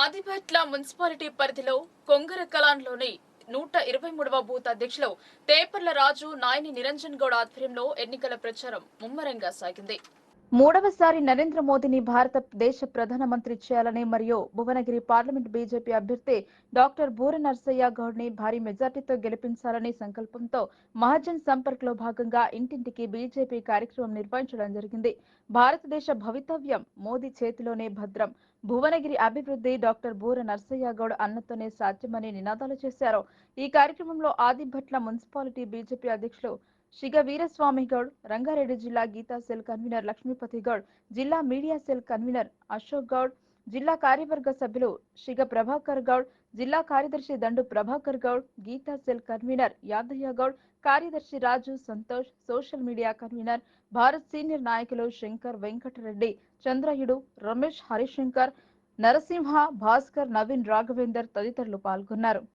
Adibhatla municipality పరిధిలో కొంగర కలాన్లోని నూట ఇరవై మూడవ బూత్ అధ్యక్షులు తేపర్ల రాజు నాయని నిరంజన్ గౌడ్ ఆధ్వర్యంలో ఎన్నికల ప్రచారం ముమ్మరంగా సాగింది. మూడవసారి నరేంద్ర మోదీని భారతదేశ ప్రధానమంత్రి చేయాలని మరియు భువనగిరి పార్లమెంట్ బీజేపీ అభ్యర్థి డాక్టర్ బూర నర్సయ్య గౌడ్ని భారీ మెజార్టీతో గెలిపించాలని సంకల్పంతో మహాజన్ సంపర్క్లో భాగంగా ఇంటింటికి బీజేపీ కార్యక్రమం నిర్వహించడం జరిగింది. భారతదేశ భవితవ్యం మోదీ చేతిలోనే భద్రం. భువనగిరి అభివృద్ధి డాక్టర్ బూర నర్సయ్య గౌడ్ అన్నతోనే సాధ్యమని నినాదాలు చేశారు. ఈ కార్యక్రమంలో ఆదిభట్ల మున్సిపాలిటీ బీజేపీ అధ్యక్షులు శిగ వీరస్వామి గౌడ్ రంగారెడ్డి జిల్లా గీతా సెల్ కన్వీనర్ లక్ష్మీపతి గౌడ్ జిల్లా media cell convener Ashok Goud జిల్లా కార్యవర్గ సభ్యులు శిగ ప్రభాకర్ గౌడ్ జిల్లా కార్యదర్శి దండు ప్రభాకర్ గౌడ్ గీతా సెల్ కన్వీనర్ యాదయ్య గౌడ్ కార్యదర్శి Raju Santosh social media convener Bharat senior నాయకులు శంకర్ వెంకటరెడ్డి చంద్రయుడు రమేష్ హరిశంకర్ నరసింహ భాస్కర్ నవీన్ రాఘవేందర్ తదితరులు పాల్గొన్నారు.